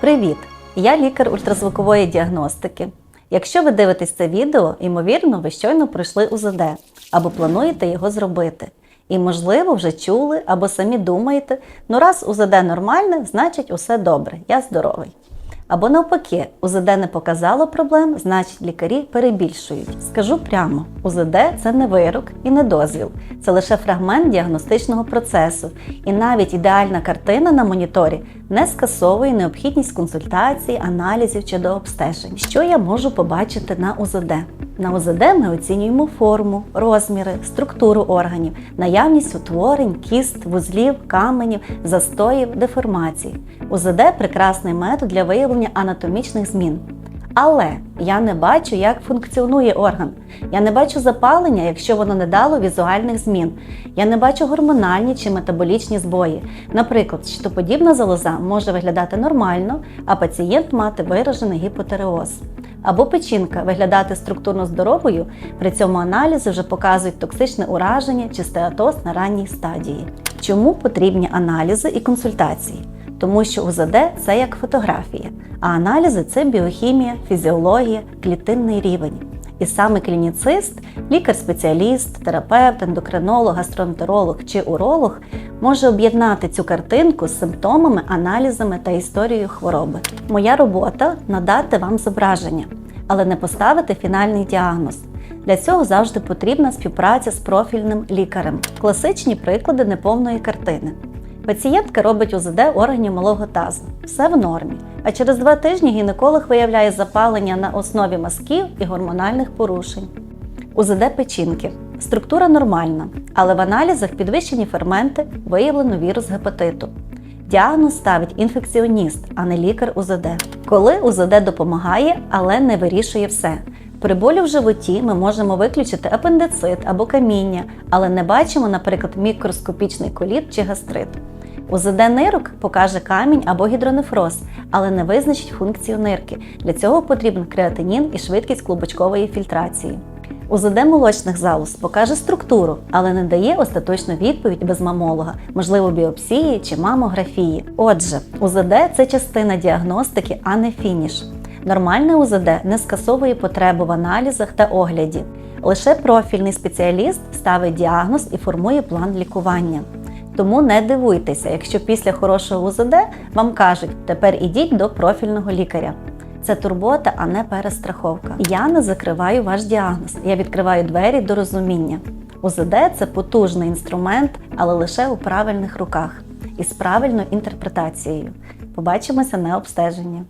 Привіт! Я лікар ультразвукової діагностики. Якщо ви дивитесь це відео, ймовірно, ви щойно пройшли УЗД або плануєте його зробити. І, можливо, вже чули або самі думаєте, ну раз УЗД нормальне, значить усе добре, я здоровий. Або навпаки, УЗД не показало проблем, значить лікарі перебільшують. Скажу прямо: УЗД це не вирок і не дозвіл, це лише фрагмент діагностичного процесу. І навіть ідеальна картина на моніторі не скасовує необхідність консультацій, аналізів чи дообстежень. Що я можу побачити на УЗД? На УЗД ми оцінюємо форму, розміри, структуру органів, наявність утворень, кіст, вузлів, каменів, застоїв, деформацій. УЗД прекрасний метод для виявлення анатомічних змін. Але я не бачу, як функціонує орган. Я не бачу запалення, якщо воно не дало візуальних змін. Я не бачу гормональні чи метаболічні збої. Наприклад, щитоподібна залоза може виглядати нормально, а пацієнт мати виражений гіпотереоз. Або печінка виглядати структурно здоровою, при цьому аналізи вже показують токсичне ураження чи стеатоз на ранній стадії. Чому потрібні аналізи і консультації? Тому що УЗД це як фотографія, а аналізи це біохімія, фізіологія, клітинний рівень. І саме клініцист, лікар-спеціаліст, терапевт, ендокринолог, гастроентеролог чи уролог може об'єднати цю картинку з симптомами, аналізами та історією хвороби. Моя робота надати вам зображення, але не поставити фінальний діагноз. Для цього завжди потрібна співпраця з профільним лікарем. Класичні приклади неповної картини. Пацієнтка робить УЗД органів малого тазу. Все в нормі. А через два тижні гінеколог виявляє запалення на основі мазків і гормональних порушень. УЗД печінки. Структура нормальна, але в аналізах підвищені ферменти виявлено вірус гепатиту. Діагноз ставить інфекціоніст, а не лікар УЗД. Коли УЗД допомагає, але не вирішує все. При болі в животі ми можемо виключити апендицит або каміння, але не бачимо, наприклад, мікроскопічний коліт чи гастрит. УЗД нирок покаже камінь або гідронефроз, але не визначить функцію нирки. Для цього потрібен креатинін і швидкість клубочкової фільтрації. УЗД молочних залоз покаже структуру, але не дає остаточну відповідь без мамолога, можливо, біопсії чи мамографії. Отже, УЗД це частина діагностики, а не фініш. Нормальне УЗД не скасовує потребу в аналізах та огляді. Лише профільний спеціаліст ставить діагноз і формує план лікування. Тому не дивуйтеся, якщо після хорошого УЗД вам кажуть, тепер ідіть до профільного лікаря. Це турбота, а не перестраховка. Я не закриваю ваш діагноз, я відкриваю двері до розуміння. УЗД це потужний інструмент, але лише у правильних руках і з правильною інтерпретацією. Побачимося на обстеженні.